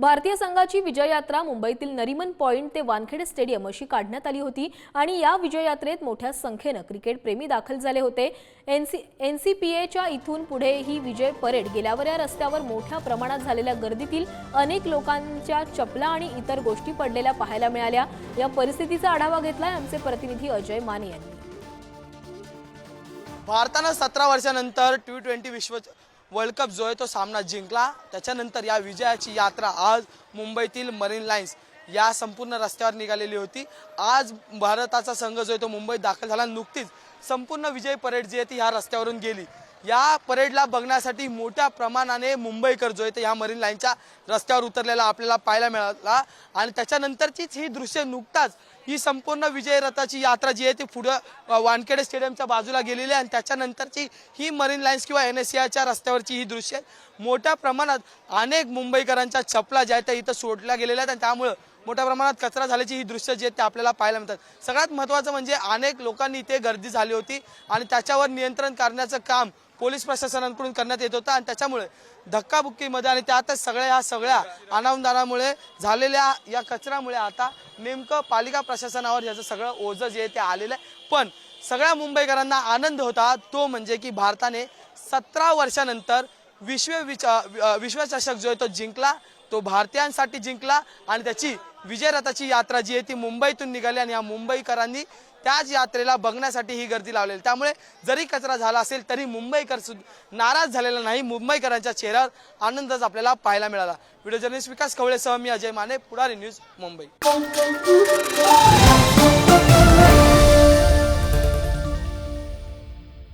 भारतीय संघाची विजययात्रा मुंबईतील नरिमन पॉइंट ते वानखेडे स्टेडियम अशी काढण्यात आली होती आणि या विजययात्रेत मोठ्या संख्येनं क्रिकेटप्रेमी दाखल झाले होते. एनसी एच्या इथून पुढे ही विजय परेड गेल्यावर या रस्त्यावर मोठ्या प्रमाणात झालेल्या गर्दीतील अनेक लोकांच्या चपला आणि इतर गोष्टी पडलेल्या पाहायला मिळाल्या. या परिस्थितीचा आढावा घेतलाय आमचे प्रतिनिधी अजय माने यांनी. भारतानं सतरा वर्षानंतर टी ट्वेंटी विश्व वर्ल्ड कप जो आहे तो सामना जिंकला. त्याच्यानंतर या विजयाची यात्रा आज मुंबईतील मरीन लाईन्स या संपूर्ण रस्त्यावर निघालेली होती. आज भारताचा संघ जो आहे तो मुंबईत दाखल झाला. नुकतीच संपूर्ण विजय परेड जी आहे ती ह्या रस्त्यावरून गेली. या परेडला बघण्यासाठी मोठ्या प्रमाणाने मुंबईकर जो आहे ते ह्या मरीन लाईनच्या रस्त्यावर उतरलेला आपल्याला पाहायला मिळाला. आणि त्याच्यानंतरचीच ही दृश्य नुकताच ही संपूर्ण विजय रथाची यात्रा जी आहे ती पुढं वानखेडे स्टेडियमच्या बाजूला गेलेली आहे आणि त्याच्यानंतरची ही मरीन लाईन्स किंवा एन एस सीआयच्या रस्त्यावरची ही दृश्य मोठ्या प्रमाणात अनेक मुंबईकरांच्या चपला ज्या आहेत त्या इथं सोडल्या गेलेल्या आहेत आणि त्यामुळं मोठ्या प्रमाणात कचरा झाल्याची ही दृश्य जी आहेत ते आपल्याला पाहायला मिळतात. सगळ्यात महत्त्वाचं म्हणजे अनेक लोकांनी इथे गर्दी झाली होती आणि त्याच्यावर नियंत्रण करण्याचं काम पोलीस प्रशासनाकडून करण्यात येत होता आणि त्याच्यामुळे धक्काबुक्कीमध्ये आणि त्यातच सगळ्या ह्या सगळ्या अनावधानामुळे झालेल्या या कचऱ्यामुळे आता नेमकं पालिका प्रशासनावर याचं सगळं ओझं जे ते आलेलं आहे. पण सगळ्या मुंबईकरांना आनंद होता तो म्हणजे की भारताने सतरा वर्षानंतर विश्व विश्वचषक जो आहे तो जिंकला तो भारतीयांसाठी जिंकला आणि त्याची विजयरथाची यात्रा जी आहे ती मुंबईतून निघाली आणि या मुंबईकरांनी त्याच यात्रेला बघण्यासाठी ही गर्दी लावलेली. त्यामुळे जरी कचरा झाला असेल तरी मुंबईकर सुद्धा नाराज झालेला नाही. मुंबईकरांच्या चेहऱ्यावर आनंदच आपल्याला पाहायला मिळाला. व्हिडिओ जर्नलिस्ट विकास कवळेसह मी अजय माने पुढारी न्यूज मुंबई.